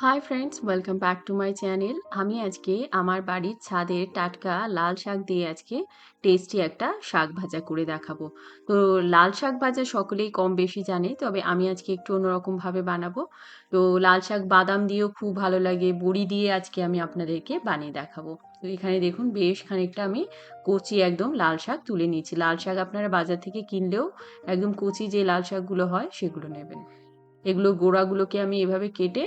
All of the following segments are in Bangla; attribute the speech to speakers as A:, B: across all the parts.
A: Hi friends welcome back to my channel আমি আজকে আমার বাড়ির ছাদের টাটকা লাল শাক দিয়ে আজকে টেস্টি একটা শাক ভাজা করে দেখাবো। তো লাল শাক ভাজা সকলেই কম বেশি জানে, তবে আমি আজকে একটু অন্যরকমভাবে বানাবো। তো লাল শাক বাদাম দিয়েও খুব ভালো লাগে, বড়ি দিয়ে আজকে আমি আপনাদেরকে বানিয়ে দেখাবো। তো এখানে দেখুন বেশ খানিকটা আমি কচি একদম লাল শাক তুলে নিয়েছি। লাল শাক আপনারা বাজার থেকে কিনলেও একদম কচি যে লাল শাকগুলো হয় সেগুলো নেবেন। এগুলো গোড়াগুলোকে আমি এভাবে কেটে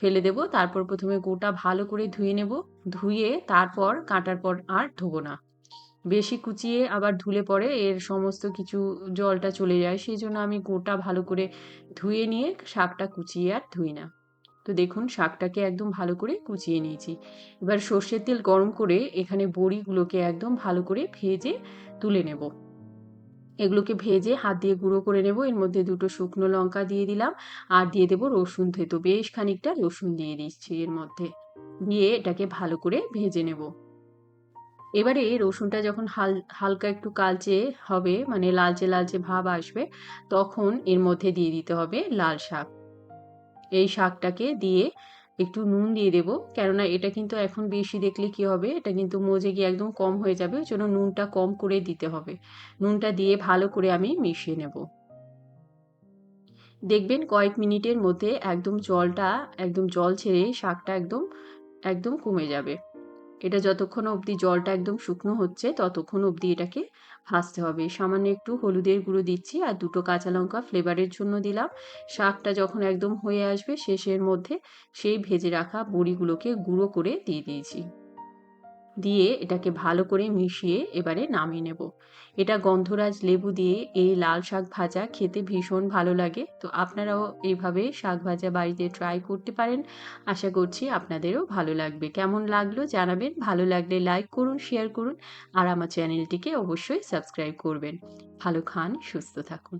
A: ফেলে দেব। তারপর প্রথমে গোটা ভালো করে ধুয়ে নেব। ধুয়ে তারপর কাটার পর আর ধোবো না। বেশি কুচিয়ে আবার ধুলে পরে এর সমস্ত কিছু জলটা চলে যায়। সেই জন্য আমি গোটা ভালো করে ধুয়ে নিয়ে শাকটা কুচিয়ে আর ধুই না। তো দেখুন, শাকটাকে একদম ভালো করে কুচিয়ে নিয়েছি। এবার সর্ষের তেল গরম করে এখানে বড়িগুলোকে একদম ভালো করে ভেজে তুলে নেব। এগুলোকে ভেজে হাত দিয়ে গুঁড়ো করে নেব। এর মধ্যে দুটো শুকনো লঙ্কা দিয়ে দিলাম আর দিয়ে দেবো রসুন থেতো। বেশ খানিকটা রসুন দিয়ে দিচ্ছি এর মধ্যে। দিয়ে এটাকে ভালো করে ভেজে নেব। এবারে রসুনটা যখন হাল, হালকা একটু কালচে হবে মানে লালচে লালচে ভাব আসবে, তখন এর মধ্যে দিয়ে দিতে হবে লাল শাক। এই শাকটাকে দিয়ে একটু নুন দিয়ে দেবো। কেননা এটা কিন্তু এখন বেশি দেখলে কি হবে, এটা কিন্তু মজে গিয়ে একদম কম হয়ে যাবে, ওই জন্য নুনটা কম করে দিতে হবে। নুনটা দিয়ে ভালো করে আমি মিশিয়ে নেব। দেখবেন কয়েক মিনিটের মধ্যে একদম জলটা, একদম জল ছেড়ে শাকটা একদম একদম কমে যাবে। এটা যতক্ষণ অবধি জলটা একদম শুকনো হচ্ছে, ততক্ষণ অবধি এটাকে ভাজতে হবে। সামান্য একটু হলুদের গুঁড়ো দিচ্ছি আর দুটো কাঁচা লঙ্কা ফ্লেভারের জন্য দিলাম। শাকটা যখন একদম হয়ে আসবে শেষের মধ্যে সেই ভেজে রাখা বড়িগুলোকে গুঁড়ো করে দিয়ে দিয়েছি। দিয়ে এটাকে ভালো করে মিশিয়ে এবারে নামিয়ে নেব। এটা গন্ধরাজ লেবু দিয়ে এই লাল শাক ভাজা খেতে ভীষণ ভালো লাগে। তো আপনারাও এইভাবে শাক ভাজা বাড়িতে ট্রাই করতে পারেন। আশা করছি আপনাদেরও ভালো লাগবে। কেমন লাগল জানাবেন। ভালো লাগলে লাইক করুন শেয়ার করুন আর আমার চ্যানেলটিকে অবশ্যই সাবস্ক্রাইব করবেন। ভালো খান, সুস্থ থাকুন।